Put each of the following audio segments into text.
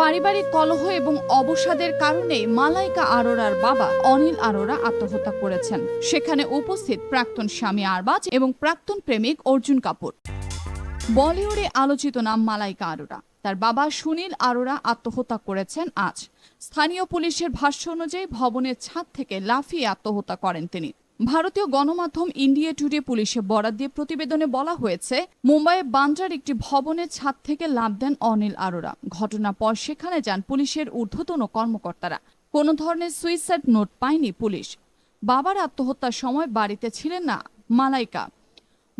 পারিবারিক কলহ এবং অবসাদের কারণে মালাইকা আরোরার বাবা অনিল আরোরা আত্মহত্যা করেছেন। সেখানে উপস্থিত প্রাক্তন স্বামী আরবাজ এবং প্রাক্তন প্রেমিক অর্জুন কাপুর। বলিউডে আলোচিত নাম মালাইকা আরোরা। তার বাবা সুনীল আরোরা আত্মহত্যা করেছেন আজ। স্থানীয় পুলিশের ভাষ্য অনুযায়ী ভবনের ছাদ থেকে লাফিয়ে আত্মহত্যা করেন তিনি। ভারতীয় গণমাধ্যম ইন্ডিয়া টুডে পুলিশে বরাদ দিয়ে প্রতিবেদনে বলা হয়েছে, মুম্বাইয়ে বান্দ্রার একটি ভবনের ছাদ থেকে লাভ দেন অনিল আরোরা। ঘটনার পর সেখানে যান পুলিশের ঊর্ধ্বতন কর্মকর্তারা। কোনো ধরনের সুইসাইড নোট পায়নি পুলিশ। বাবার আত্মহত্যার সময় বাড়িতে ছিলেন না মালাইকা।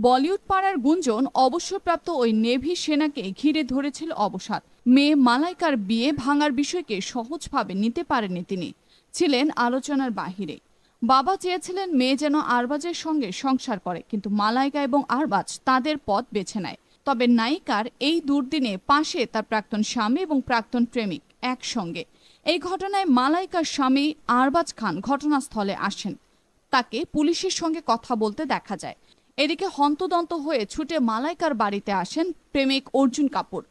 বলিউড পাড়ার গুঞ্জন, অবসরপ্রাপ্ত ওই নেভি সেনাকে ঘিরে ধরেছিল অবসাদ। মেয়ে মালাইকার বিয়ে ভাঙার বিষয়কে সহজভাবে নিতে পারেননি তিনি। ছিলেন আলোচনার বাহিরে। বাবা চেয়েছিলেন মেয়ে যেন আরবাজের সঙ্গে সংসার করে, কিন্তু মালাইকা এবং আরবাজ তাদের পথ বেছে নেয়। তবে নায়িকার এই দুর্দিনে পাশে তার প্রাক্তন স্বামী এবং প্রাক্তন প্রেমিক একসঙ্গে। এই ঘটনায় মালাইকার স্বামী আরবাজ খান ঘটনাস্থলে আসেন। তাকে পুলিশের সঙ্গে কথা বলতে দেখা যায়। এদিকে হন্তদন্ত হয়ে ছুটে মালাইকার বাড়িতে আসেন প্রেমিক অর্জুন কাপুর।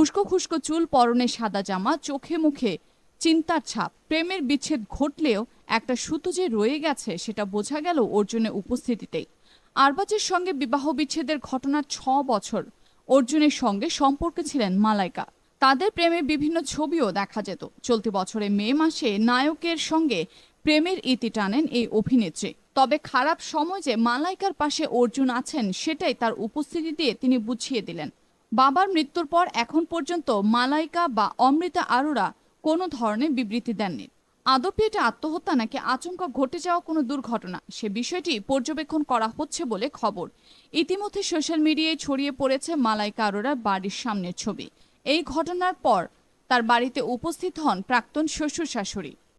উস্কো খুস্কো চুল পরনে সাদা জামা, চোখে মুখে চিন্তার ছাপ, প্রেমের বিচ্ছেদ ঘটলেও একটা সুতো যে রয়ে গেছে, সেটা বোঝা গেল অর্জুনের উপস্থিতিতেই। আরবাজের সঙ্গে বিবাহ বিচ্ছেদের ঘটনার ছ বছর। অর্জুনের সঙ্গে সম্পর্কে ছিলেন মালাইকা। তাদের প্রেমের বিভিন্ন ছবিও দেখা যেত। চলতি বছরে মে মাসে নায়কের সঙ্গে প্রেমের ইতি টানেন এই অভিনেত্রী। তবে খারাপ সময় যে মালাইকার পাশে অর্জুন আছেন, সেটাই তার উপস্থিতি দিয়ে তিনি বুঝিয়ে দিলেন। বাবার মৃত্যুর পর এখন পর্যন্ত মালাইকা বা অমৃতা আরোরা কোনো ধরনের বিবৃতি দেননি। আদপে এটা আত্মহত্যা নাকি আচমকা ঘটে যাওয়া কোনো দুর্ঘটনা? সে বিষয়টি পর্যবেক্ষণ করা হচ্ছে বলে খবর। ইতিমধ্যে সোশ্যাল মিডিয়ায় ছড়িয়ে পড়েছে মালাইকা আরোরার বাড়ির সামনের ছবি। এই ঘটনার পর তার বাড়িতে উপস্থিত হন প্রাক্তন শ্বশুর শাশুড়ি।